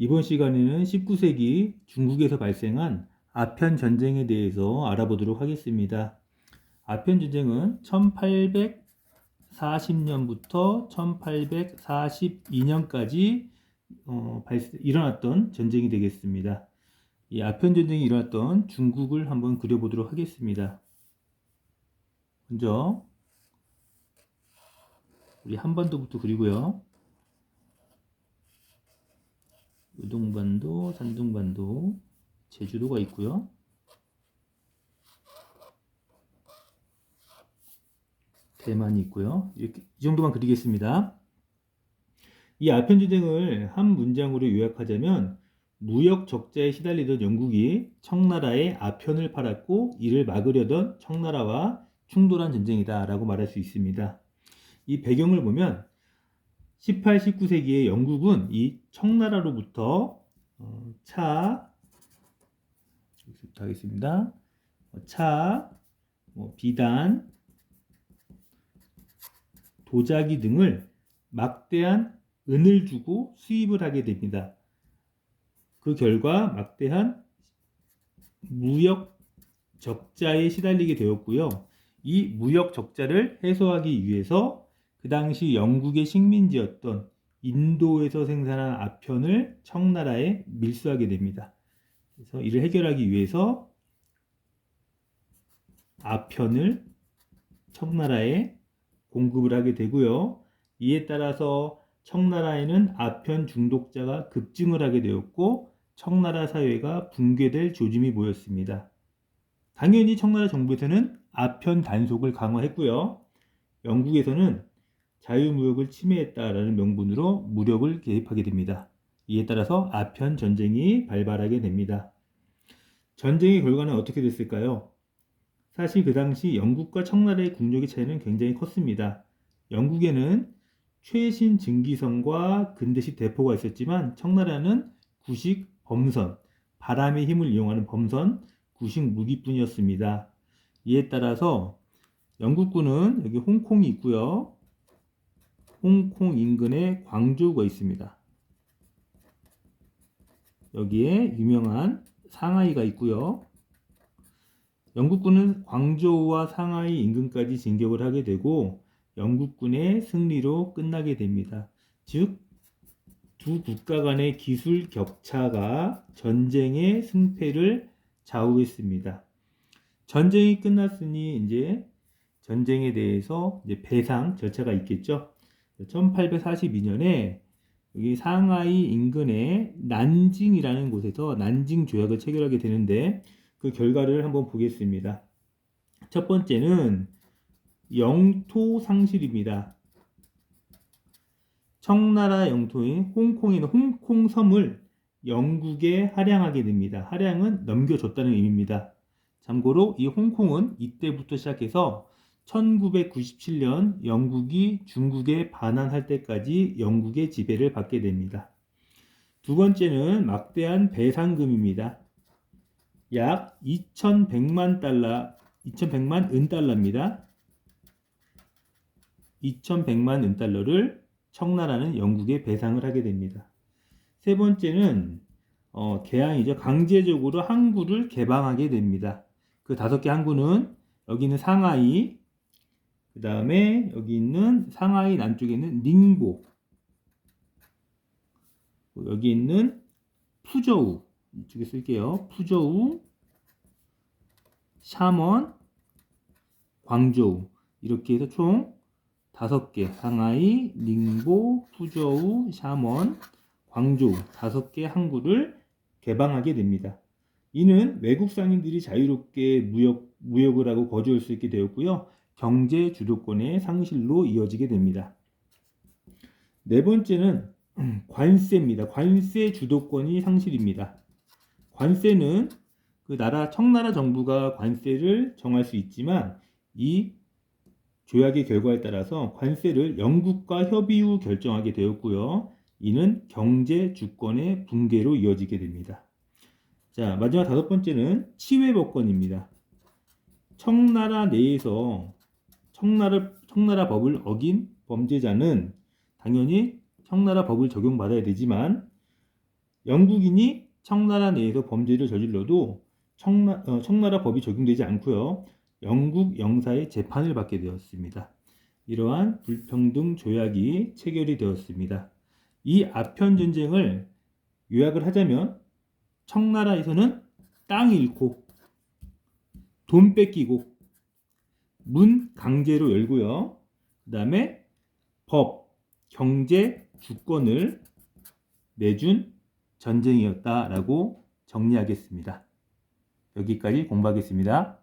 이번 시간에는 19세기 중국에서 발생한 아편 전쟁에 대해서 알아보도록 하겠습니다. 아편 전쟁은 1840년부터 1842년까지 어, 일어났던 전쟁이 되겠습니다. 이 아편 전쟁이 일어났던 중국을 한번 그려보도록 하겠습니다. 먼저 우리 한반도부터 그리고요. 우동반도, 산둥반도, 제주도가 있고요. 대만이 있고요. 이렇게 이 정도만 그리겠습니다. 이 아편 전쟁을 한 문장으로 요약하자면 무역 적자에 시달리던 영국이 청나라의 아편을 팔았고 이를 막으려던 청나라와 충돌한 전쟁이다라고 말할 수 있습니다. 이 배경을 보면 18, 19세기에 영국은 이 청나라로부터 어, 차 하겠습니다. 어, 차, 뭐 비단, 도자기 등을 막대한 은을 주고 수입을 하게 됩니다. 그 결과 막대한 무역 적자에 시달리게 되었고요. 이 무역 적자를 해소하기 위해서 그 당시 영국의 식민지였던 인도에서 생산한 아편을 청나라에 밀수하게 됩니다. 그래서 이를 해결하기 위해서 아편을 청나라에 공급을 하게 되고요. 이에 따라서 청나라에는 아편 중독자가 급증을 하게 되었고 청나라 사회가 붕괴될 조짐이 보였습니다. 당연히 청나라 정부에서는 아편 단속을 강화했고요. 영국에서는 자유무역을 침해했다라는 명분으로 무력을 개입하게 됩니다. 이에 따라서 아편 전쟁이 발발하게 됩니다. 전쟁의 결과는 어떻게 됐을까요? 사실 그 당시 영국과 청나라의 국력의 차이는 굉장히 컸습니다. 영국에는 최신 증기선과 근대식 대포가 있었지만 청나라는 구식 범선, 바람의 힘을 이용하는 범선, 구식 무기뿐이었습니다. 이에 따라서 영국군은 여기 홍콩이 있고요. 홍콩 인근에 광저우가 있습니다. 여기에 유명한 상하이가 있고요. 영국군은 광저우와 상하이 인근까지 진격을 하게 되고 영국군의 승리로 끝나게 됩니다. 즉, 두 국가 간의 기술 격차가 전쟁의 승패를 좌우했습니다. 전쟁이 끝났으니 이제 전쟁에 대해서 이제 배상 절차가 있겠죠. 1842년에 여기 상하이 인근의 난징이라는 곳에서 난징 조약을 체결하게 되는데 그 결과를 한번 보겠습니다. 첫 번째는 영토 상실입니다. 청나라 영토인 있는 홍콩 섬을 영국에 할양하게 됩니다. 할양은 넘겨줬다는 의미입니다. 참고로 이 홍콩은 이때부터 시작해서 1997년 영국이 중국에 반환할 때까지 영국의 지배를 받게 됩니다. 두 번째는 막대한 배상금입니다. 약 2,100만 달러, 2,100만 은달러입니다. 2,100만 은달러를 청나라는 영국에 배상을 하게 됩니다. 세 번째는 어, 개항이죠. 강제적으로 항구를 개방하게 됩니다. 그 다섯 개 항구는 여기 있는 상하이, 그 다음에 여기 있는 상하이 남쪽에 있는 닝보, 여기 있는 푸저우, 이쪽에 쓸게요. 푸저우, 샤먼, 광저우 이렇게 해서 총 다섯 개 상하이, 닝보, 푸저우, 샤먼, 광저우 다섯 개 항구를 개방하게 됩니다. 이는 외국 상인들이 자유롭게 무역, 무역을 하고 거주할 수 있게 되었고요. 경제 주도권의 상실로 이어지게 됩니다. 네 번째는 관세입니다. 관세 주도권이 상실입니다. 관세는 그 나라 청나라 정부가 관세를 정할 수 있지만 이 조약의 결과에 따라서 관세를 영국과 협의 후 결정하게 되었고요. 이는 경제 주권의 붕괴로 이어지게 됩니다. 자, 마지막 다섯 번째는 치외 법권입니다. 청나라 내에서 청나라, 청나라 법을 어긴 범죄자는 당연히 청나라 법을 적용받아야 되지만 영국인이 청나라 내에서 범죄를 저질러도 청나, 어, 청나라 법이 적용되지 않고요. 영국 영사의 재판을 받게 되었습니다. 이러한 불평등 조약이 체결이 되었습니다. 이 아편 전쟁을 요약을 하자면 청나라에서는 땅 잃고 돈 뺏기고 문 강제로 열고요. 그 다음에 법, 경제, 주권을 내준 전쟁이었다라고 정리하겠습니다. 여기까지 공부하겠습니다.